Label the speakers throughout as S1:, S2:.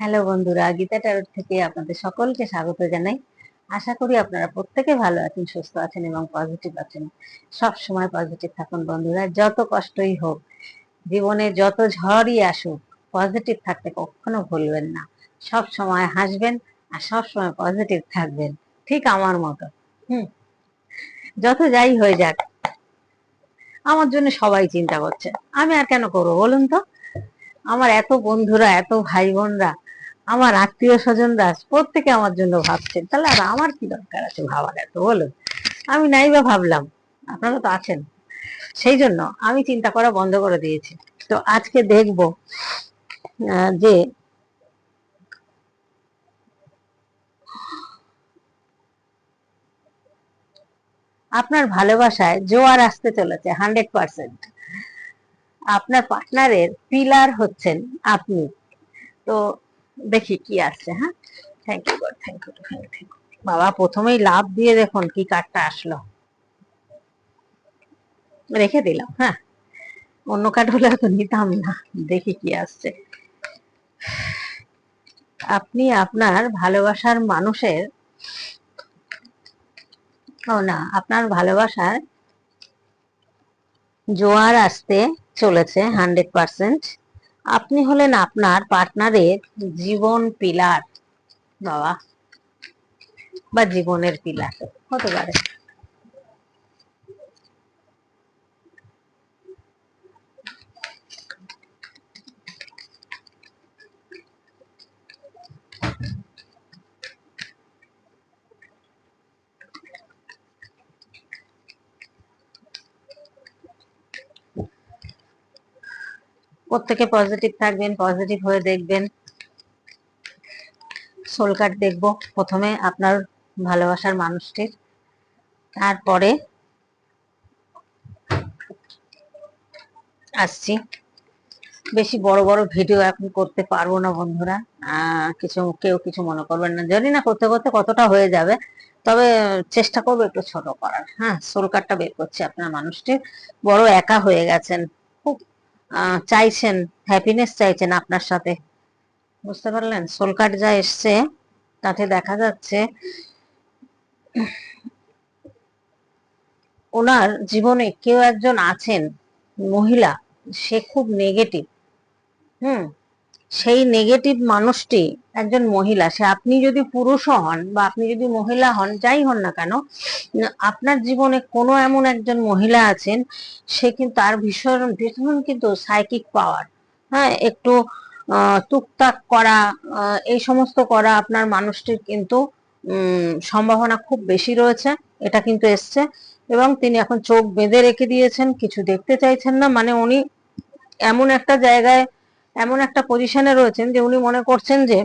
S1: Hello বন্ধুরা, Gita tarot থেকে আপনাদের সকলকে স্বাগত জানাই। আশা করি আপনারা প্রত্যেকে ভালো আছেন, সুস্থ আছেন এবং পজিটিভ আছেন। সব সময় পজিটিভ থাকুন বন্ধুরা, যত কষ্টই হোক, জীবনে যত ঝড়ই আসুক পজিটিভ থাকতে কখনো ভুলবেন না। সব সময় হাসবেন আর সব সময় পজিটিভ থাকবেন, ঠিক আমার মতো। হুম, যত যাই হয়ে যাক, আমার জন্য সবাই চিন্তা করছে। আমি আর কেন করব বলুন তো? আমার এত বন্ধুরা, এত ভাই বোনরা আমার আত্মীয় স্বজন স্বজনরা প্রত্যেকে আমার জন্য ভাবছেন। তাহলে আর আমার কি দরকার আছে ভাবার এত? বলুন। আমি নাই বা ভাবলাম। আপনারা তো আছেন। সেই জন্য আমি চিন্তা করা বন্ধ করে দিয়েছি। তো আজকে দেখব যে আপনার ভালোবাসায় জোয়ার আসতে চলেছে, হান্ড্রেড পার্সেন্ট। আপনার পার্টনারের পিলার হচ্ছেন আপনি। তো দেখি কি আসছে হ্যাঁ? Thank you God thank you thank you বাবা, প্রথমেই লাভ দিয়ে দেখুন কি কার্ডটা আসলো। রেখে দিলাম হ্যাঁ? অন্য কার্ড হলে তো নিতাম না। দেখি কি আসছে। আপনি আপনার ভালোবাসার মানুষের, ও না, আপনার ভালোবাসার জোয়ার আসতে চলেছে হান্ড্রেড পার্সেন্ট আপনি হলেন আপনার পার্টনারের জীবন পিলার বাবা বা জীবনের পিলার হতে পারে। প্রত্যেকে পজিটিভ থাকবেন পজিটিভ হয়ে দেখবেন। সোল কার্ড দেখব প্রথমে আপনার ভালোবাসার মানুষটির। তারপরে আসছি। বেশি বড় বড় ভিডিও এখন করতে পারব না বন্ধুরা। কিছু, কেউ কিছু মনে করবেন না। জানি না করতে করতে কতটা হয়ে যাবে। তবে চেষ্টা করব একটু ছোট করার। হ্যাঁ সোল কার্ডটা বের করছি। আপনার মানুষটির বড় একা হয়ে গেছেন। খুব চাইছেন হ্যাপিনেস চাইছেন আপনার সাথে। বুঝতে পারলেন? সোলকাট যা এসছে, তাতে দেখা যাচ্ছে ওনার জীবনে কেউ একজন আছেন, মহিলা, সে খুব নেগেটিভ হুম? সেই নেগেটিভ মানুষটি একজন মহিলা, সে আপনি যদি পুরুষও হন বা আপনি যদি মহিলা হন, যাই হন না কেন, আপনার জীবনে কোনো এমন একজন মহিলা আছেন, সে কিন্তু তার ভীষণ ভীষণ কিন্তু সাইকিক পাওয়ার হ্যাঁ? একটু টুকটাক করা এই সমস্ত করা আপনার মানুষটির কিন্তু সম্ভাবনা খুব বেশি রয়েছে, এটা কিন্তু এসছে। এবং তিনি এখন চোখ বেঁধে রেখে দিয়েছেন, কিছু দেখতে চাইছেন না মানে উনি এমন একটা জায়গায় এমন একটা পজিশনে রয়েছেন যে উনি মনে করছেন যে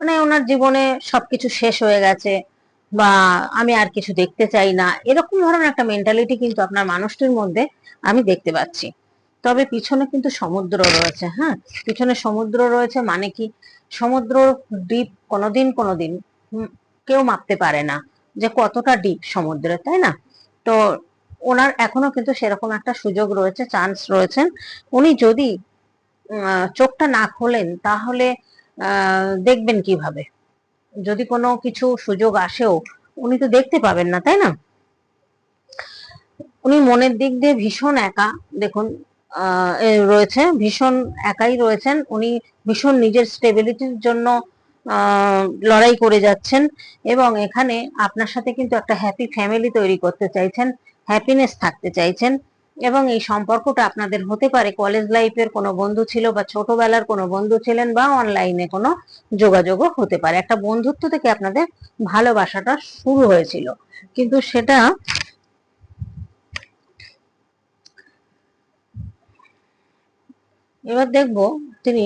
S1: মানে ওনার জীবনে সবকিছু শেষ হয়ে গেছে বা আমি আর কিছু দেখতে চাই না, এরকম ধরনের একটা মেন্টালিটি কিন্তু আপনার মানুষটির মধ্যে আমি দেখতে পাচ্ছি। তবে পিছনে কিন্তু সমুদ্র রয়েছে হ্যাঁ? পিছনে সমুদ্র রয়েছে মানে কি? সমুদ্র ডিপ কোনোদিন কোনোদিন কেউ মাপতে পারে না যে কতটা ডিপ সমুদ্রে তাই না? তো ওনার এখনও কিন্তু সেরকম একটা সুযোগ রয়েছে চান্স রয়েছেন। উনি যদি চোখটা না খোলেন, তাহলে দেখবেন কীভাবে? যদি কোনো কিছু সুযোগ আসেও, উনি তো দেখতে পাবেন না, তাই না? উনি মনের দিক দিয়ে ভীষণ একা, দেখুন রয়েছে, ভীষণ একাই রয়েছেন। উনি ভীষণ নিজের স্টেবিলিটির জন্য লড়াই করে যাচ্ছেন এবং এখানে আপনার সাথে কিন্তু একটা হ্যাপি ফ্যামিলি তৈরি করতে চাইছেন হ্যাপিনেস থাকতে চাইছেন এবং এই সম্পর্কটা আপনাদের হতে পারে। কলেজ লাইফের কোনো বন্ধু ছিল বা ছোটবেলার কোনো বন্ধু ছিলেন বা অনলাইনে কোনো যোগাযোগও হতে পারে। একটা বন্ধুত্ব থেকে আপনাদের ভালোবাসাটা শুরু হয়েছিল। কিন্তু সেটা এবার দেখব তিনি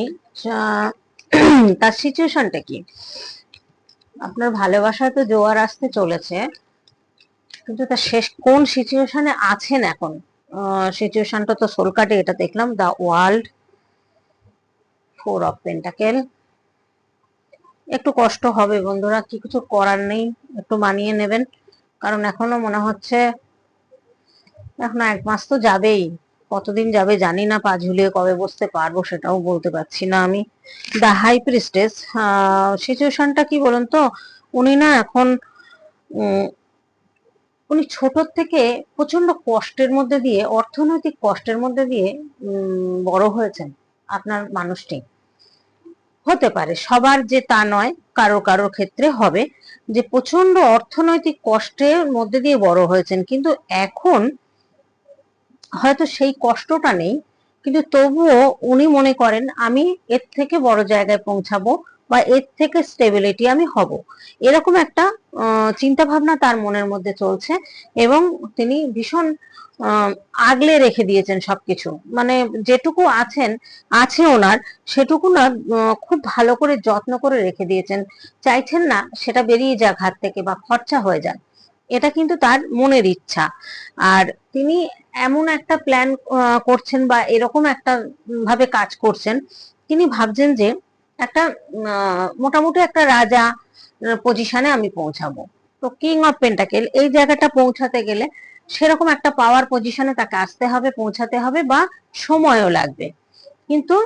S1: তার সিচুয়েশনটা কি? আপনার ভালোবাসায় তো জোয়ার আসতে চলেছে, কিন্তু তার শেষ কোন সিচুয়েশনে আছেন এখন? সিচুয়েশনটা তো সোল কাটে এটা দেখলাম the world four of pentacle একটু কষ্ট হবে বন্ধুরা, কি কিছু করার নেই, একটু মানিয়ে নেবেন। কারণ এখনও মনে হচ্ছে, এখন এক মাস তো যাবেই। কতদিন যাবে জানি না, পা ঝুলিয়ে কবে বসতে পারব সেটাও বলতে পারছি না আমি। দা হাই প্রিস্টেস সিচুয়েশনটা কি বলুন তো? উনি না এখন উনি ছোট থেকে প্রচণ্ড কষ্টের মধ্যে দিয়ে, অর্থনৈতিক কষ্টের মধ্যে দিয়ে বড় হয়েছেন আপনার মানুষটি। হতে পারে, সবার যে তা নয়, কারও কারও ক্ষেত্রে হবে। যে প্রচণ্ড অর্থনৈতিক কষ্টের মধ্যে দিয়ে বড় হয়েছেন, কিন্তু এখন হয়তো সেই কষ্টটা নেই, কিন্তু তবুও উনি মনে করেন, আমি এর থেকে বড় জায়গায় পৌঁছাবো বা এর থেকে স্টেবিলিটি আমি হব। এরকম একটা চিন্তা ভাবনা তার মনের মধ্যে চলছে এবং তিনি ভীষণ আগলে রেখে দিয়েছেন সবকিছু। মানে যেটুকু আছেন, আছে ওনার, সেটুকু না খুব ভালো করে যত্ন করে রেখে দিয়েছেন। চাইছেন না, সেটা বেরিয়ে যাক হাত থেকে বা খরচা হয়ে যাক। এটা কিন্তু তার মনের ইচ্ছা। আর তিনি এমন একটা প্ল্যান করছেন বা এরকম একটা ভাবে কাজ করছেন, তিনি ভাবছেন যে একটা মোটামুটি একটা রাজা পজিশনে আমি পৌঁছাবো। তো কিং অফ পেন্টাকেল এই জায়গাটা পৌঁছাতে গেলে সেরকম একটা পাওয়ার পজিশনে তাকে আসতে হবে, পৌঁছাতে হবে বা সময়ও লাগবে। কিন্তু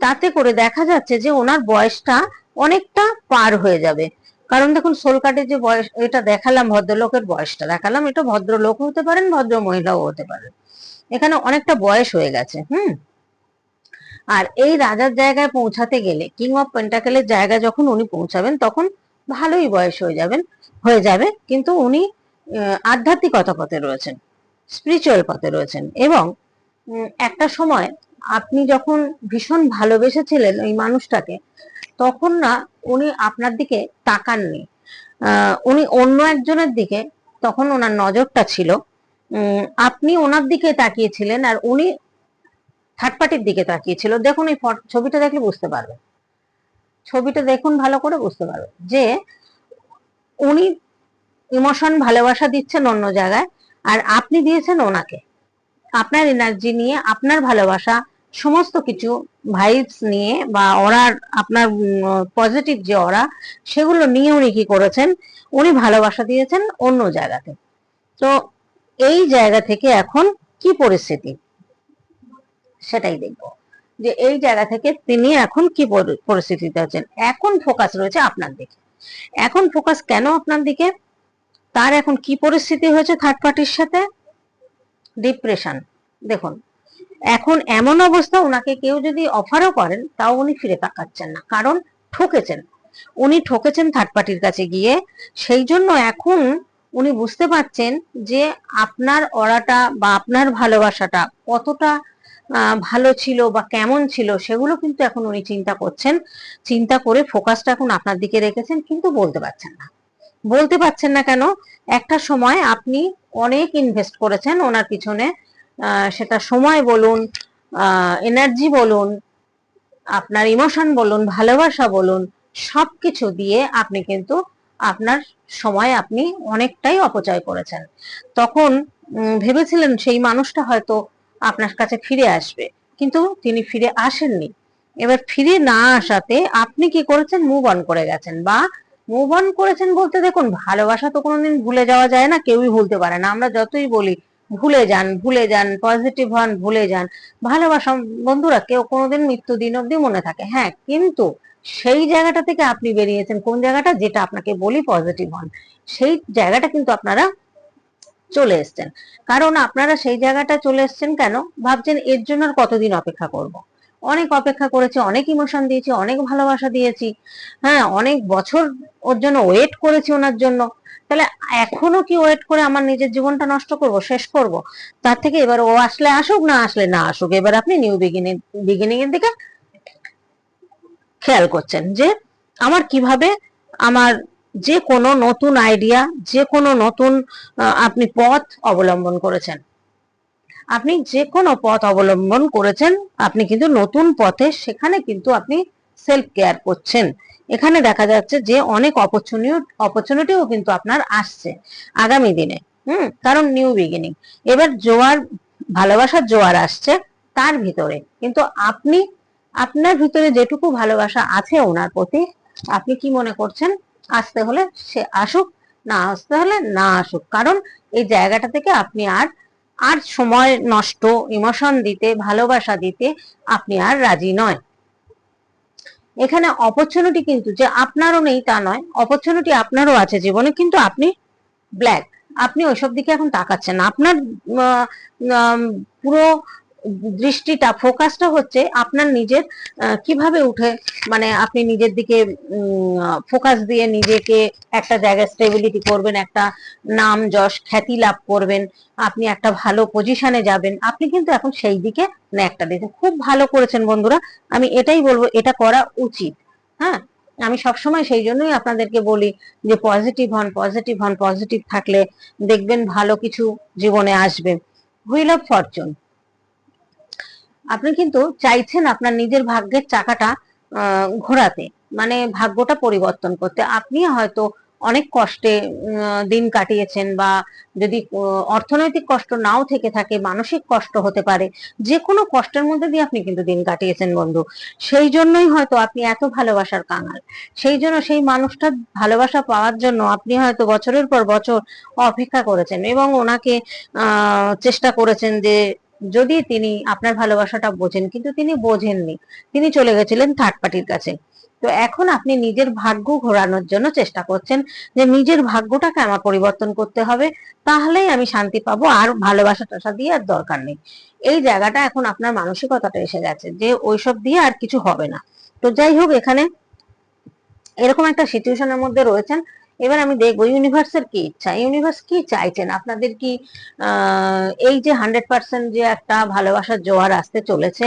S1: তাতে করে দেখা যাচ্ছে যে ওনার বয়সটা অনেকটা পার হয়ে যাবে। কারণ দেখুন, সোল কার্ডের যে বয়স, এটা দেখালাম ভদ্রলোকের বয়সটা, দেখালাম, এটা ভদ্রলোক হতে পারেন, ভদ্র মহিলাও হতে পারেন। এখানে অনেকটা বয়স হয়ে গেছে, হুম? আর এই রাজার জায়গায় পৌঁছাতে গেলে কিং অফ পেন্টাকেলের জায়গায় যখন উনি পৌঁছাবেন, তখন ভালোই বয়স হয়ে যাবেন, হয়ে যাবে, কিন্তু উনি আধ্যাত্মিকতা পথে রয়েছেন স্পিরিচুয়াল পথে রয়েছেন, এবং একটা সময় আপনি যখন ভীষণ ভালোবেসেছিলেন ওই মানুষটাকে, তখন না উনি আপনার দিকে তাকাননি। উনি অন্য একজনের দিকে তখন ওনার নজরটা ছিল। আপনি ওনার দিকে তাকিয়েছিলেন আর উনি থার্ড পার্টির দিকে তাকিয়েছিল। দেখুন এই ছবিটা দেখলে বুঝতে পারবেন। ছবিটা দেখুন ভালো করে বুঝতে পারবেন যে উনি ইমোশন ভালোবাসা দিচ্ছেন অন্য জায়গায় আর আপনি দিয়েছেন ওনাকে। আপনার এনার্জি নিয়ে আপনার ভালোবাসা সমস্ত কিছু ভাইবস নিয়ে বা ওরার আপনার পজিটিভ যে ওরা সেগুলো নিয়ে উনি কি করেছেন? উনি ভালোবাসা দিয়েছেন অন্য জায়গাতে। তো এই জায়গা থেকে এখন কি পরিস্থিতি? সেটাই দেখব। যে এই জায়গা থেকে তিনি এখন কি পরি- পরিস্থিতিতে আছেন? এখন ফোকাস রয়েছে আপনার দিকে। এখন ফোকাস কেন আপনার দিকে? তার এখন কি পরিস্থিতি হয়েছে থার্ড পার্টির সাথে? ডিপ্রেশন দেখুন এখন এমন অবস্থা ওনাকে কেউ যদি অফারও করেন, তাও উনি ফিরে তাকাচ্ছেন না। কারণ ঠকেছেন। উনি ঠকেছেন থার্ড পার্টির কাছে গিয়ে। সেই জন্য এখন উনি বুঝতে পারছেন যে আপনার অরাটা বা আপনার ভালোবাসাটা কতটা ভালো ছিল বা কেমন ছিল সেগুলো কিন্তু এখন উনি চিন্তা করছেন। চিন্তা করে ফোকাসটা এখন আপনার দিকে রেখেছেন, কিন্তু বলতে পারছেন না। বলতে পারছেন না কেন? একটা সময় আপনি অনেক ইনভেস্ট করেছেন ওনার পিছনে। সেটা সময় বলুন এনার্জি বলুন, আপনার ইমোশন বলুন, ভালোবাসা বলুন সব কিছু দিয়ে আপনি কিন্তু আপনার সময় আপনি অনেকটাই অপচয় করেছেন। তখন ভেবেছিলেন সেই মানুষটা হয়তো আপনার কাছে ফিরে আসবে, কিন্তু তিনি ফিরে আসেননি। এবার ফিরে না আসাতে আপনি কি করেছেন? মুভ অন করে গেছেন বা মুভ অন করেছেন বলতে দেখুন, ভালোবাসা তো কোনোদিন ভুলে যাওয়া যায় না, কেউই ভুলতে পারে না। আমরা যতই বলি ভুলে যান ভুলে যান পজিটিভ হন, ভুলে যান। ভালোবাসা, বন্ধুরা, কেউ কোনোদিন মৃত্যু দিন অব্দি মনে থাকে। হ্যাঁ কিন্তু সেই জায়গাটা থেকে আপনি বেরিয়েছেন, কোন জায়গাটা? যেটা আপনাকে বলি পজিটিভ হন। সেই জায়গাটা কিন্তু আপনারা চলে এসছেন। কারণ আপনারা সেই জায়গাটা চলে এসছেন কেন? ভাবছেন এর জন্য আর কতদিন অপেক্ষা করব। অনেক অপেক্ষা করেছি, অনেক ইমোশন দিয়েছি, অনেক ভালোবাসা দিয়েছি। হ্যাঁ অনেক বছর ওর জন্য ওয়েট করেছি ওনার জন্য। তাহলে এখনও কি ওয়েট করে আমার নিজের জীবনটা নষ্ট করব, শেষ করব? তার থেকে এবার ও আসলে আসুক, না আসলে না আসুক, এবার আপনি নিউ বিগিনিং বিগিনিং এর দিকে খেয়াল করছেন যে আমার কীভাবে আমার যে কোনো নতুন আইডিয়া যে কোনো নতুন আপনি পথ অবলম্বন করেছেন। আপনি যে কোনো পথ অবলম্বন করেছেন, আপনি কিন্তু নতুন পথে সেখানে কিন্তু আপনি সেলফ কেয়ার করছেন। এখানে দেখা যাচ্ছে যে অনেক অপরচুনিটি অপরচুনিটিও কিন্তু আপনার আসছে আগামী দিনে, হুম? কারণ নিউ বিগিনিং এবার জোয়ার ভালোবাসার জোয়ার আসছে তার ভিতরে। কিন্তু আপনি, আপনার ভিতরে যেটুকু ভালোবাসা আছে ওনার প্রতি, আপনি কি মনে করছেন? আসতে হলে সে আসুক, না আসতে হলে না আসুক। কারণ এই জায়গাটা থেকে আপনি আর আর সময় নষ্ট ইমোশন দিতে, ভালোবাসা দিতে আপনি আর রাজি নয়। এখানে অপরচুনিটি কিন্তু যে আপনারও নেই তা নয় অপরচুনিটি আপনারও আছে জীবনে, কিন্তু আপনি ব্ল্যাক আপনি ওইসব দিকে এখন তাকাচ্ছেন আপনার পুরো দৃষ্টিটা ফোকাসটা হচ্ছে আপনার নিজের কীভাবে উঠে মানে আপনি নিজের দিকে ফোকাস দিয়ে নিজেকে একটা জায়গায় স্টেবিলিটি করবেন, একটা নাম যশ, খ্যাতি লাভ করবেন, আপনি একটা ভালো পজিশনে যাবেন, আপনি কিন্তু এখন সেই দিকে একটা দিয়েছেন খুব ভালো করেছেন বন্ধুরা, আমি এটাই বলব, এটা করা উচিত হ্যাঁ? আমি সবসময় সেই জন্যই আপনাদেরকে বলি যে পজিটিভ হন পজিটিভ হন পজিটিভ থাকলে দেখবেন ভালো কিছু জীবনে আসবে। হুইল অফ ফরচুন আপনি কিন্তু চাইছেন আপনার নিজের ভাগ্যের চাকাটা ঘোরাতে। মানে ভাগ্যটা পরিবর্তন করতে। আপনি হয়তো অনেক কষ্টে দিন কাটিয়েছেন বা যদি অর্থনৈতিক কষ্ট নাও থেকে থাকে, মানসিক কষ্ট হতে পারে যে কোনো কষ্টের মধ্যে দিয়ে আপনি কিন্তু দিন কাটিয়েছেন, বন্ধু। সেই জন্যই হয়তো আপনি এত ভালোবাসার কাঙাল। সেই জন্য সেই মানুষটার ভালোবাসা পাওয়ার জন্য আপনি হয়তো বছরের পর বছর অপেক্ষা করেছেন এবং ওনাকে চেষ্টা করেছেন যে যদি তিনি আপনার ভালোবাসাটা বোঝেন, কিন্তু তিনি বোঝেননি। তিনি চলে গেছিলেন থার্ড পার্টির কাছে। তো এখন আপনি নিজের ভাগ্য ঘোরানোর জন্য চেষ্টা করছেন যে নিজের ভাগ্যটাকে আমার পরিবর্তন করতে হবে, তাহলেই আমি শান্তি পাবো আর ভালোবাসা টাসা দিয়ে আর দরকার নেই। এই জায়গাটা এখন আপনার মানসিকতাটা এসে গেছে যে ওইসব দিয়ে আর কিছু হবে না। তো যাই হোক, এখানে এরকম একটা সিচুয়েশনের মধ্যে রয়েছেন। এবার আমি দেখব ইউনিভার্সের কি ইচ্ছা। ইউনিভার্স কি চাইছেন? আপনাদের কি এই যে হান্ড্রেড পার্সেন্ট যে একটা ভালোবাসার জোয়ার আসতে চলেছে,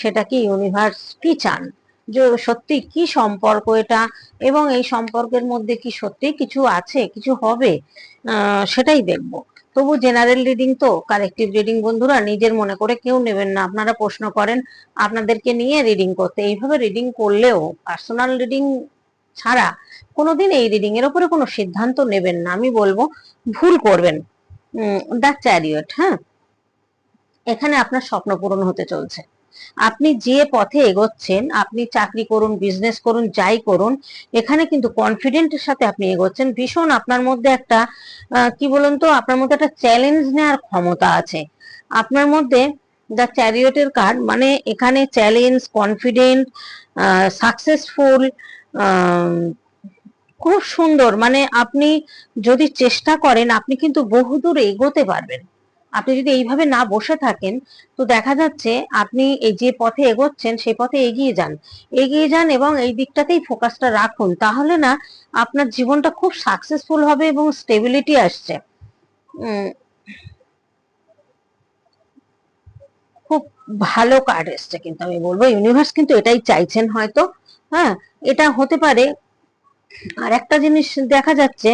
S1: সেটা কি ইউনিভার্স কি চান? যে সত্যি কি সম্পর্ক এটা? এবং এই সম্পর্কের মধ্যে কি সত্যি কিছু আছে, কিছু হবে? সেটাই দেখব। তবু জেনারেল রিডিং তো কালেকটিভ রিডিং বন্ধুরা, নিজের মনে করে কেউ নেবেন না। আপনারা প্রশ্ন করেন, আপনাদেরকে নিয়ে রিডিং করতে। এইভাবে রিডিং করলেও পার্সোনাল রিডিং ছাড়া কোনোদিন এই রিডিং এর উপরে কোনো সিদ্ধান্ত নেবেন না। আমি বলব, ভুল করবেন। দ্য চ্যারিয়ট হ্যাঁ? এখানে আপনার স্বপ্ন পূরণ হতে চলছে। আপনি যে পথে এগোচ্ছেন, আপনি চাকরি করুন বিজনেস করুন, যাই করুন, এখানে কিন্তু কনফিডেন্টের সাথে আপনি এগোচ্ছেন। ভীষণ আপনার মধ্যে একটা কি বলুন তো, আপনার মধ্যে একটা চ্যালেঞ্জ নেওয়ার ক্ষমতা আছে। আপনার মধ্যে দ্য চ্যারিয়টের কার্ড মানে এখানে চ্যালেঞ্জ কনফিডেন্ট সাকসেসফুল খুব সুন্দর। মানে আপনি যদি চেষ্টা করেন, আপনি কিন্তু বহুদূর এগোতে পারবেন। আপনি যদি এইভাবে না বসে থাকেন, তো দেখা যাচ্ছে আপনি এই যে পথে এগোচ্ছেন, সেই পথে এগিয়ে যান। এগিয়ে যান এবং এই দিকটাতেই ফোকাসটা রাখুন। তাহলে না, আপনার জীবনটা খুব সাকসেসফুল হবে এবং স্টেবিলিটি আসছে। খুব ভালো কার্ড এসছে কিন্তু আমি বলব। ইউনিভার্স কিন্তু এটাই চাইছেন হয়তো। হ্যাঁ? এটা হতে পারে। আর একটা জিনিস দেখা যাচ্ছে,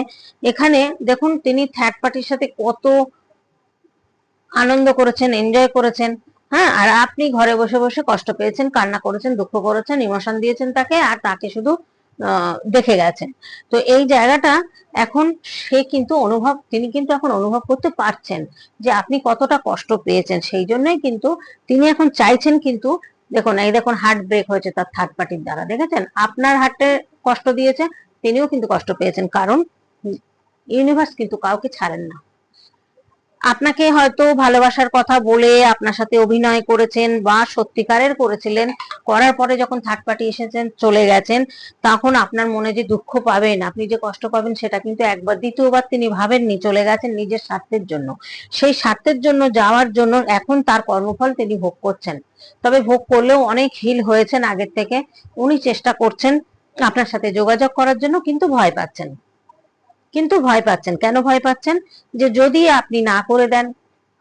S1: এখানে দেখুন তিনি থার্ড পার্টির সাথে কত আনন্দ করেছেন এনজয় করেছেন। হ্যাঁ আর আপনি ঘরে বসে বসে কষ্ট পেয়েছেন, কান্না করেছেন, দুঃখ করেছেন, ইমোশন দিয়েছেন তাকে, আর তাকে শুধু দেখে গেছেন। তো এই জায়গাটা এখন সে কিন্তু অনুভব, তিনি কিন্তু এখন অনুভব করতে পারছেন যে আপনি কতটা কষ্ট পেয়েছেন। সেই জন্যই কিন্তু তিনি এখন চাইছেন কিন্তু দেখুন, এই দেখুন হার্ট ব্রেক হয়েছে তার থার্ড পার্টির দ্বারা, দেখেছেন? আপনার হার্টে কষ্ট দিয়েছে, তিনিও কিন্তু কষ্ট পেয়েছেন, কারণ ইউনিভার্স কিন্তু কাউকে ছাড়েন না। আপনাকে হয়তো ভালোবাসার কথা বলে আপনার সাথে অভিনয় করেছেন বা সত্যিকারের করেছিলেন, করার পরে যখন থার্ড পার্টি এসেছেন, চলে গেছেন, তখন আপনার মনে যে দুঃখ পাবেন, আপনি যে কষ্ট পাবেন সেটা কিন্তু একবার, দ্বিতীয়বার তিনি ভাবেননি চলে গেছেন নিজের স্বার্থের জন্য। সেই স্বার্থের জন্য যাওয়ার জন্য এখন তার কর্মফল তিনি ভোগ করছেন। তবে ভোগ করলেও অনেক হিল হয়েছেন আগের থেকে। উনি চেষ্টা করছেন আপনার সাথে যোগাযোগ করার জন্য, কিন্তু ভয় পাচ্ছেন। কিন্তু ভয় পাচ্ছেন। কেন ভয় পাচ্ছেন? যে যদি আপনি না করে দেন,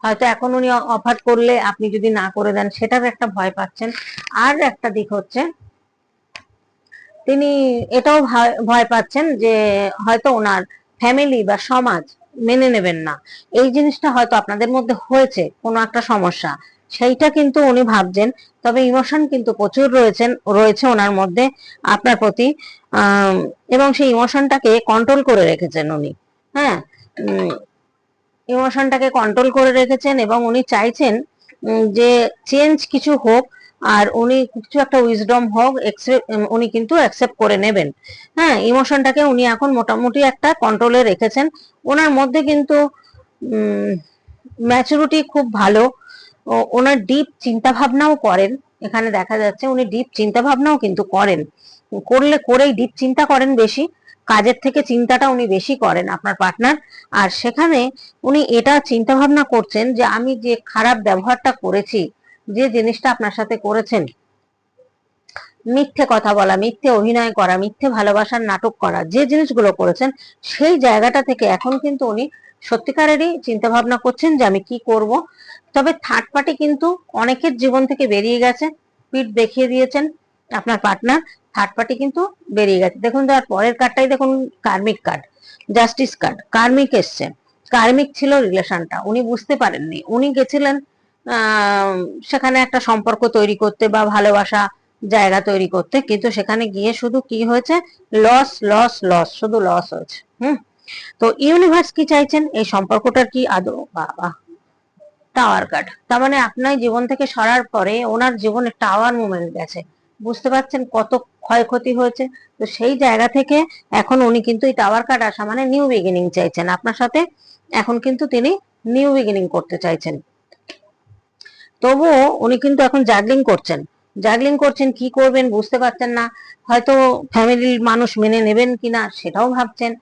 S1: হয়তো এখন উনি অফার করলে আপনি যদি না করে দেন, সেটার একটা ভয় পাচ্ছেন। আর একটা দিক হচ্ছে, তিনি এটাও ভয়- পাচ্ছেন যে হয়তো ওনার ফ্যামিলি বা সমাজ মেনে নেবেন না। এই জিনিসটা হয়তো আপনাদের মধ্যে হয়েছে, কোনো একটা সমস্যা। সেইটা কিন্তু উনি ভাবছেন। তবে ইমোশন কিন্তু প্রচুর রয়েছেন, রয়েছে ওনার মধ্যে আপনার প্রতি। এবং সেই ইমোশনটাকে কন্ট্রোল করে রেখেছেন উনি। হ্যাঁ? ইমোশনটাকে কন্ট্রোল করে রেখেছেন এবং উনি চাইছেন যে চেঞ্জ কিছু হোক আর উনি কিছু একটা উইজডম হোক উনি কিন্তু অ্যাকসেপ্ট করে নেবেন। হ্যাঁ? ইমোশনটাকে উনি এখন মোটামুটি একটা কন্ট্রোলে রেখেছেন। ওনার মধ্যে কিন্তু ম্যাচুরিটি খুব ভালো। ওনার ডিপ চিন্তা ভাবনাও করেন। এখানে দেখা যাচ্ছে উনি ডিপ চিন্তা ভাবনাও কিন্তু করেন। করলে, করেই ডিপ চিন্তা করেন বেশি। কাজের থেকে চিন্তাটা উনি বেশি করেন আপনার পার্টনার আর সেখানে উনি এটা চিন্তা ভাবনা করছেন যে, আমি যে খারাপ ব্যবহারটা করেছি, যে জিনিসটা আপনার সাথে করেছেন, মিথ্যে কথা বলা, মিথ্যে অভিনয় করা, মিথ্যে ভালোবাসার নাটক করা, যে জিনিসগুলো করেছেন, সেই জায়গাটা থেকে এখন কিন্তু উনি সত্যিকারেরই চিন্তা ভাবনা করছেন যে, আমি কি করব? তবে থার্ড পার্টি কিন্তু অনেকের জীবন থেকে বেরিয়ে গেছে। পিঠ দেখিয়ে দিয়েছেন আপনার পার্টনার থার্ড পার্টি কিন্তু বেরিয়ে গেছে। দেখুন তার পরের কার্ডটাই দেখুন karmic card justice card karmic এসছে। কার্মিক ছিল রিলেশনটা উনি বুঝতে পারেননি। উনি গেছিলেন সেখানে একটা সম্পর্ক তৈরি করতে বা ভালোবাসা জায়গা তৈরি করতে, কিন্তু সেখানে গিয়ে শুধু কি হয়েছে? লস লস লস শুধু লস হয়েছে। হুম? তো ইউনিভার্স কি চাইছেন? এই সম্পর্কটার কি আদৌ? বাবা টাওয়ার কাট। তার মানে আপনার জীবন থেকে সরার পরে ওনার জীবনে টাওয়ার মুভমেন্ট গেছে। বুঝতে পারছেন কত ক্ষয়ক্ষতি হয়েছে? তো সেই জায়গা থেকে এখন উনি কিন্তু এই টাওয়ার কার্ড আসা মানে নিউ বিগিনিং চাইছেন। আপনার সাথে এখন কিন্তু তিনি নিউ বিগিনিং করতে চাইছেন। তবুও উনি কিন্তু এখন জাগলিং করছেন। জাগলিং করছেন, কি করবেন বুঝতে পারছেন না। হয়তো ফ্যামিলির মানুষ মেনে নেবেন কিনা সেটাও ভাবছেন।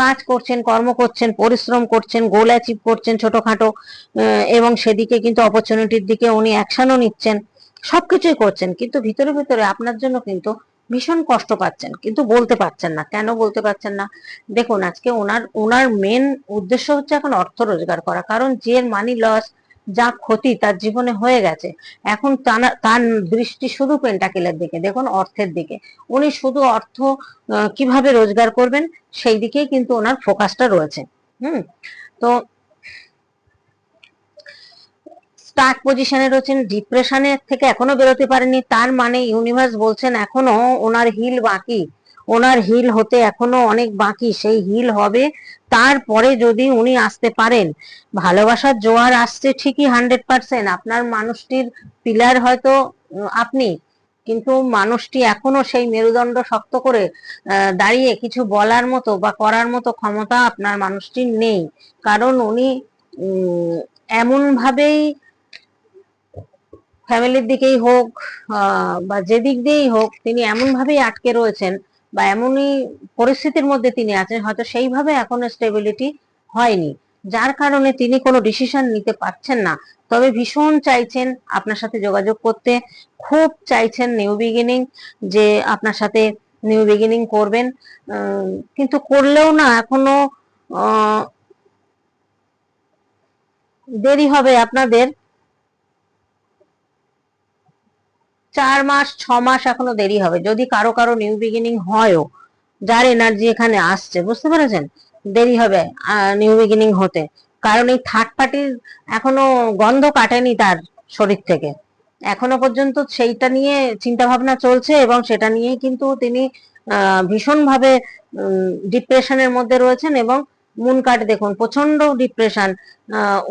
S1: কাজ করছেন, কর্ম করছেন, পরিশ্রম করছেন গোল অ্যাচিভ করছেন ছোটখাটো এবং সেদিকে কিন্তু অপরচুনিটির দিকে উনি অ্যাকশনও নিচ্ছেন, সবকিছুই করছেন। কিন্তু ভিতরে ভিতরে আপনার জন্য কিন্তু ভীষণ কষ্ট পাচ্ছেন, কিন্তু বলতে পারছেন না। কেন বলতে পারছেন না? দেখুন, আজকে ওনার ওনার মেন উদ্দেশ্য হচ্ছে এখন অর্থ রোজগার করা। কারণ যে মানি লস যা ক্ষতি তার জীবনে হয়ে গেছে। এখন তার দৃষ্টি শুধু পেন্টাকেলের দিকে, দেখুন অর্থের দিকে। উনি শুধু অর্থ কীভাবে রোজগার করবেন, সেই দিকেই কিন্তু ওনার ফোকাসটা রয়েছে। হুম? তো স্টার্ট পজিশনে রয়েছেন ডিপ্রেশনের থেকে এখনও বেরোতে পারেনি তার মানে ইউনিভার্স বলছেন এখনও ওনার হিল বাকি। ওনার হিল হতে এখনও অনেক বাকি সেই হিল হবে। তারপরে যদি উনি আসতে পারেন ভালোবাসার জোয়ার আসছে ঠিকই হান্ড্রেড পার্সেন্ট আপনার মানুষটির পিলার হয়তো আপনি। কিন্তু মানুষটি এখনও সেই মেরুদণ্ড শক্ত করে দাঁড়িয়ে কিছু বলার মতো বা করার মতো ক্ষমতা আপনার মানুষটির নেই। কারণ উনি উম, এমন ভাবেই ফ্যামিলির দিকেই হোক বা যেদিক দিয়েই হোক তিনি এমন ভাবেই আটকে রয়েছেন বা এমনই পরিস্থিতির মধ্যে তিনি আছেন, হয়তো সেইভাবে এখনও স্টেবিলিটি হয়নি। যার কারণে তিনি কোনো ডিসিশন নিতে পারছেন না। তবে ভীষণ চাইছেন আপনার সাথে যোগাযোগ করতে। খুব চাইছেন নিউ বিগিনিং যে আপনার সাথে নিউ বিগিনিং করবেন। কিন্তু করলেও না, এখনও দেরি হবে আপনাদের। চার মাস, ছ মাস এখনও দেরি হবে। যদি কারও কারও নিউ বিগিনিং হয়ও, যার এনার্জি এখানে আসছে, বুঝতে পেরেছেন? দেরি হবে নিউ বিগিনিং হতে। কারণ এই থার্ড পার্টির এখনও গন্ধ কাটেনি তার শরীর থেকে। এখনও পর্যন্ত সেইটা নিয়ে চিন্তা ভাবনা চলছে এবং সেটা নিয়েই কিন্তু তিনি ভীষণ ভাবে ডিপ্রেশনের মধ্যে রয়েছেন এবং মুন কাট দেখুন প্রচণ্ড ডিপ্রেশন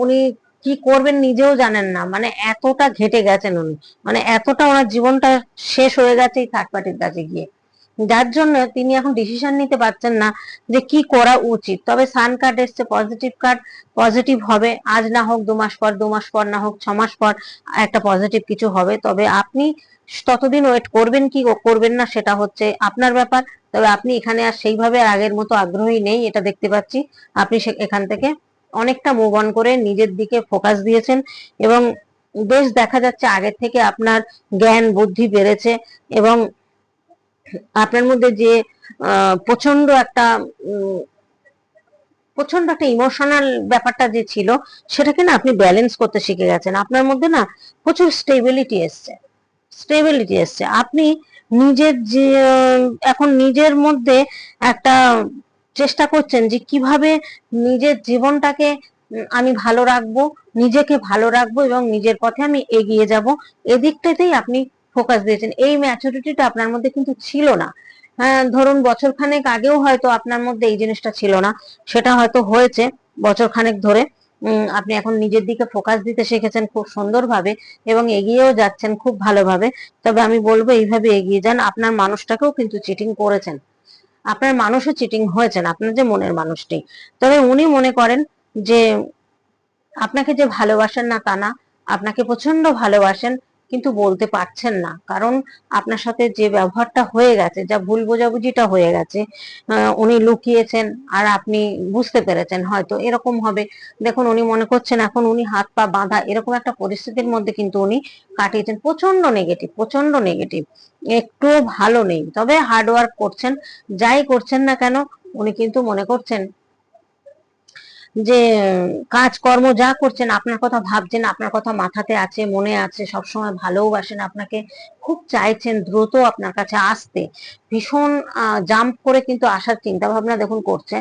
S1: উনি কি করবেন নিজেও জানেন না। মানে এতটা ঘেটে গেছেন উনি। মানে এতটা ওনার জীবনটা শেষ হয়ে গেছে থার্ড পার্টির কাছে গিয়ে। যার জন্য তিনি এখন ডিসিশন নিতে পারছেন না যে কি করা উচিত। তবে সান কার্ড এসছে পজিটিভ কার্ড পজিটিভ হবে। আজ না হোক, দু মাস পর, দু মাস পর না হোক, ছ মাস পর একটা পজিটিভ কিছু হবে। তবে আপনি ততদিন ওয়েট করবেন কি করবেন না সেটা হচ্ছে আপনার ব্যাপার। তবে আপনি এখানে আর সেইভাবে আগের মতো আগ্রহী নেই, এটা দেখতে পাচ্ছি। আপনি এখান থেকে অনেকটা মুভ অন করে নিজের দিকে ফোকাস দিয়েছেন এবং বেশ দেখা যাচ্ছে আগের থেকে আপনার জ্ঞান, বুদ্ধি বেড়েছে এবং আপনার মধ্যে যে প্রচণ্ড একটা প্রচণ্ড একটা ইমোশনাল ব্যাপারটা যে ছিল সেটাকে না আপনি ব্যালেন্স করতে শিখে গেছেন। আপনার মধ্যে না প্রচুর স্টেবিলিটি এসছে। স্টেবিলিটি এসছে। আপনি নিজের যে, এখন নিজের মধ্যে একটা চেষ্টা করছেন যে কীভাবে নিজের জীবনটাকে আমি ভালো রাখব, নিজেকে ভালো রাখব এবং নিজের পথে আমি এগিয়ে যাব। এদিকটাতেই আপনি ফোকাস দিয়েছেন। এই ম্যাচুরিটিটা আপনার মধ্যে কিন্তু ছিল না। হ্যাঁ ধরুন বছর খানেক আগেও হয়তো আপনার মধ্যে এই জিনিসটা ছিল না। সেটা হয়তো হয়েছে বছর খানেক ধরে আপনি এখন নিজের দিকে ফোকাস দিতে শিখেছেন খুব সুন্দরভাবে এবং এগিয়েও যাচ্ছেন খুব ভালোভাবে। তবে আমি বলব এইভাবে এগিয়ে যান। আপনার মানুষটাকেও কিন্তু চিটিং করেছেন। আপনার মানুষও চিটিং হয়েছেন, আপনার যে মনের মানুষটি। তবে উনি মনে করেন যে, আপনাকে যে ভালোবাসেন না তা না, আপনাকে প্রচণ্ড ভালোবাসেন কিন্তু বলতে পারছেন না। কারণ আপনার সাথে যে ব্যবহারটা হয়ে গেছে, যা ভুল বোঝাবুঝিটা হয়ে গেছে উনি লুকিয়েছেন আর আপনি বুঝতে পেরেছেন হয়তো এরকম হবে। দেখুন, উনি মনে করছেন এখন উনি হাত পা বাঁধা, এরকম একটা পরিস্থিতির মধ্যে কিন্তু উনি কাটিয়েছেন। প্রচণ্ড নেগেটিভ প্রচণ্ড নেগেটিভ একটুও ভালো নেই। তবে হার্ড ওয়ার্ক করছেন, যাই করছেন না কেন, উনি কিন্তু মনে করছেন যে, কাজকর্ম যা করছেন, আপনার কথা ভাবছেন, আপনার কথা মাথাতে আছে, মনে আছে, সবসময় ভালোবাসেন আপনাকে খুব চাইছেন দ্রুত আপনার কাছে আসতে। ভীষণ জাম্প করে কিন্তু আসার চিন্তা ভাবনা দেখুন করছে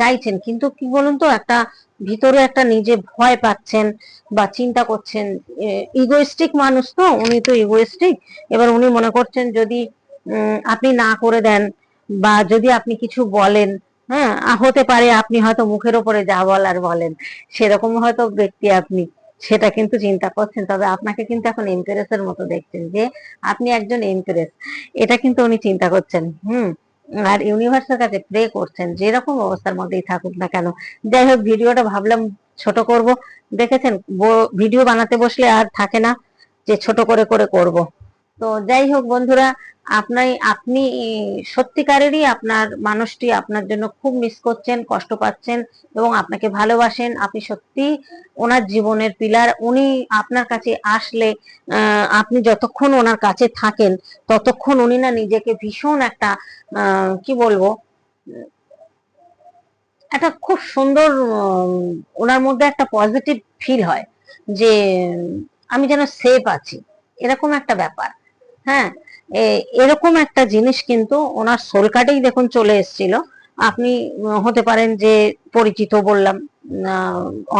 S1: চাইছেন। কিন্তু কি বলুন তো, একটা ভিতরে একটা নিজে ভয় পাচ্ছেন বা চিন্তা করছেন ইগোইস্টিক মানুষ তো, উনি তো ইগোইস্টিক এবার উনি মনে করছেন যদি আপনি না করে দেন বা যদি আপনি কিছু বলেন হ্যাঁ হতে পারে আপনি হয়তো মুখের ওপরে যা বলার বলেন, সেরকম হয়তো ব্যক্তি আপনি, সেটা কিন্তু চিন্তা করছেন। তবে আপনাকে কিন্তু এখন এমপ্রেসের মতো দেখছেন যে আপনি একজন এমপ্রেস এটা কিন্তু উনি চিন্তা করছেন, হুম, আর ইউনিভার্সের কাছে প্রে করছেন, যেরকম অবস্থার মধ্যেই থাকুক না কেন। যাই হোক, ভিডিওটা ভাবলাম ছোট করব, দেখেছেন ভিডিও বানাতে বসলে আর থাকে না, যে ছোট করে করে করব। তো যাই হোক বন্ধুরা আপনি আপনি সত্যিকারেরই আপনার মানুষটি আপনার জন্য খুব মিস করছেন, কষ্ট পাচ্ছেন এবং আপনাকে ভালোবাসেন। আপনি সত্যি ওনার জীবনের পিলার উনি আপনার কাছে আসলে আপনি যতক্ষণ ওনার কাছে থাকেন, ততক্ষণ উনি না নিজেকে ভীষণ একটা কি বলব, একটা খুব সুন্দর ওনার মধ্যে একটা পজিটিভ ফিল হয় যে, আমি যেন সেফ আছি। এরকম একটা ব্যাপার। হ্যাঁ? এরকম একটা জিনিস কিন্তু ওনার সোল কার্ডেই দেখুন চলে এসেছিল। আপনি হতে পারেন যে পরিচিত বললাম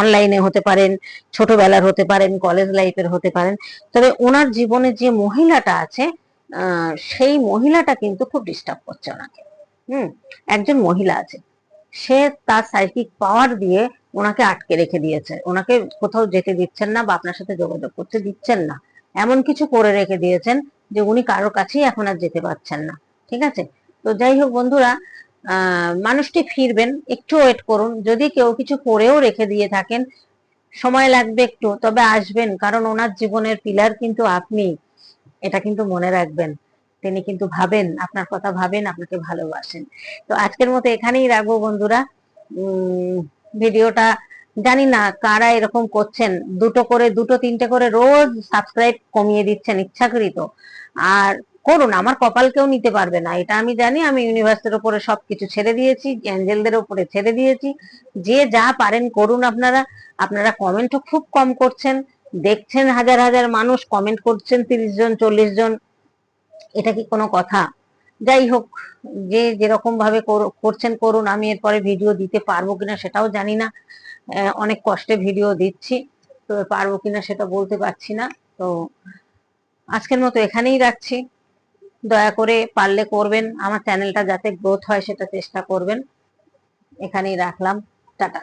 S1: অনলাইনে হতে পারেন, ছোটবেলার হতে পারেন কলেজ লাইফের হতে পারেন। তবে ওনার জীবনে যে মহিলাটা আছে সেই মহিলাটা কিন্তু খুব ডিস্টার্ব করছে ওনাকে। হুম, একজন মহিলা আছে। সে তার সাইকিক পাওয়ার দিয়ে ওনাকে আটকে রেখে দিয়েছে। ওনাকে কোথাও যেতে দিচ্ছেন না বা আপনার সাথে যোগাযোগ করতে দিচ্ছেন না। এমন কিছু করে রেখে দিয়েছেন যে উনি কারোর কাছেই এখন আর যেতে পারছেন না, ঠিক আছে? তো যাই হোক বন্ধুরা মানুষটি ফিরবেন, একটু ওয়েট করুন, যদি কেউ কিছু করেও রেখে দিয়ে থাকেন, সময় লাগবে একটু, তবে আসবেন, কারণ ওনার জীবনের পিলার কিন্তু আপনি, এটা কিন্তু মনে রাখবেন, তিনি কিন্তু ভাবেন, আপনার কথা ভাবেন, আপনাকে ভালোবাসেন। তো আজকের মতো এখানেই রাখব বন্ধুরা, উম, ভিডিওটা জানি না কারা এরকম করছেন। দুটো করে, দুটো, তিনটে করে রোজ সাবস্ক্রাইব কমিয়ে দিচ্ছেন ইচ্ছাকৃত। আর করুন, আমার কপাল কেউ নিতে পারবে না। এটা আমি জানি, আমি ইউনিভার্সের উপরে সবকিছু ছেড়ে দিয়েছি, অ্যাঞ্জেলদের উপরে ছেড়ে দিয়েছি। যে যা পারেন করুন আপনারা। আপনারা কমেন্টও খুব কম করছেন। দেখছেন হাজার হাজার মানুষ কমেন্ট করছেন তিরিশ জন, চল্লিশ জন। এটা কি কোনো কথা? যাই হোক, যে যেরকম ভাবে করছেন করুন, আমি এরপরে ভিডিও দিতে পারব কিনা সেটাও জানি না। অনেক কষ্টে ভিডিও দিচ্ছি, তো পারব কিনা সেটা বলতে পারছি না। তো আজকের মতো এখানেই রাখছি। দয়া করে পারলে করবেন, আমার চ্যানেলটা যাতে গ্রোথ হয় সেটা চেষ্টা করবেন। এখানেই রাখলাম। টাটা।